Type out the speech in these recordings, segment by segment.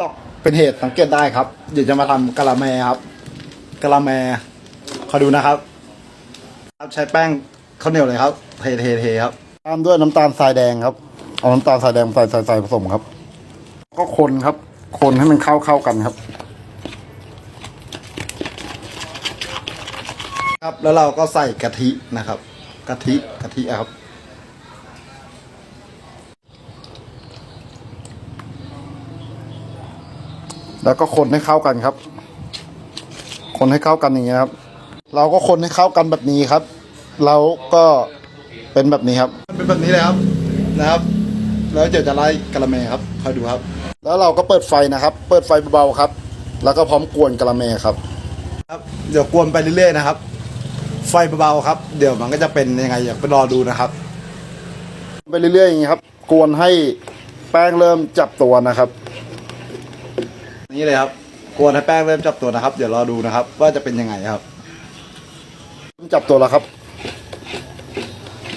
ต้องเป็นเหตุสังเกตได้ครับ เดี๋ยวจะมาทำกะละแมครับกะละแมขอดูนะครับครับใช้แป้งข้าวเหนียวเลยครับเทเทเทครับตามด้วยน้ำตาลทรายแดงครับเอาน้ำตาลทรายแดงใส่ใส่ใส่ผสมครับ ก็คนครับ คนให้มันเข้าเข้ากันครับ ครับแล้วเราก็ใส่กะทินะครับ กะทิกะทิครับ แล้วก็คนให้เข้ากันครับ คนให้เข้ากันอย่างเงี้ยครับ เราก็คนให้เข้ากันแบบนี้ครับ เราก็เป็นแบบนี้ครับ เป็นแบบนี้เลยครับนะครับ แล้วเดี๋ยวจะไล่กะละแมครับคอยดูครับ แล้วเราก็เปิดไฟนะครับ เปิดไฟเบาๆครับ แล้วก็พร้อมกวนกะละแมครับครับ เดี๋ยวกวนไปเรื่อยๆนะครับ ไฟเบาๆครับ เดี๋ยวมันก็จะเป็นยังไงอยากไปรอดูนะครับ ไปเรื่อยๆอย่างนี้ครับ กวนให้แป้งเริ่มจับตัวนะครับ นี่เลยครับกวนให้แป้งเริ่มจับตัวนะครับ เดี๋ยวรอดูนะครับ ว่าจะเป็นยังไงครับเริ่มจับตัวแล้วครับ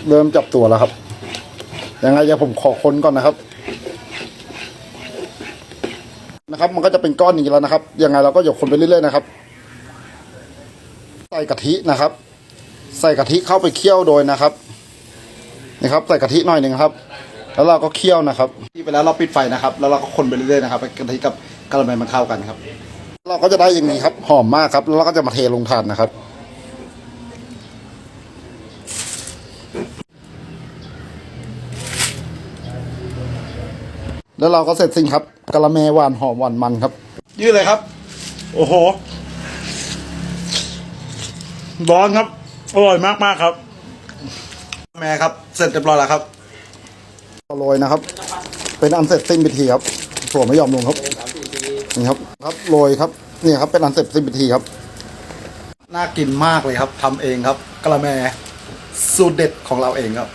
เริ่มจับตัวแล้วครับ ยังไงเดี๋ยวผมขอค้นก่อนนะครับ นะครับ มันก็จะเป็นก้อนอย่างนี้แล้วนะครับ ยังไงเราก็หยกคนไปเรื่อยๆนะครับ ใส่กะทินะครับ ใส่กะทิเข้าไปเคี่ยวโดยนะครับ นะครับ ใส่กะทิหน่อยหนึ่งครับ แล้วเราก็เคี่ยวนะครับที่ไปแล้วเราปิดไฟนะครับ แล้วเราก็คนไปเรื่อยๆนะครับให้กะทิกับกะละแมมันเข้ากันครับ เราก็จะได้อย่างนี้ครับ หอมมากครับ แล้วเราก็จะมาเทลงถาดนะครับ แล้วเราก็เสร็จสิ้นครับกะละแมหวานหอมหวานมันครับ ยืดเลยครับ โอ้โห ร้อนครับ อร่อยมากมากๆครับ แม่ครับ เสร็จเรียบร้อยแล้วครับ โรยนะครับ เป็นอันเสร็จสิ้นพิธีครับถั่วไม่ยอมลงครับนี่ครับครับโรยครับนี่ครับเป็นอันเสร็จสิ้นพิธีครับ น่ากินมากเลยครับทำเองครับกระแมสูตรเด็ดของเราเองครับ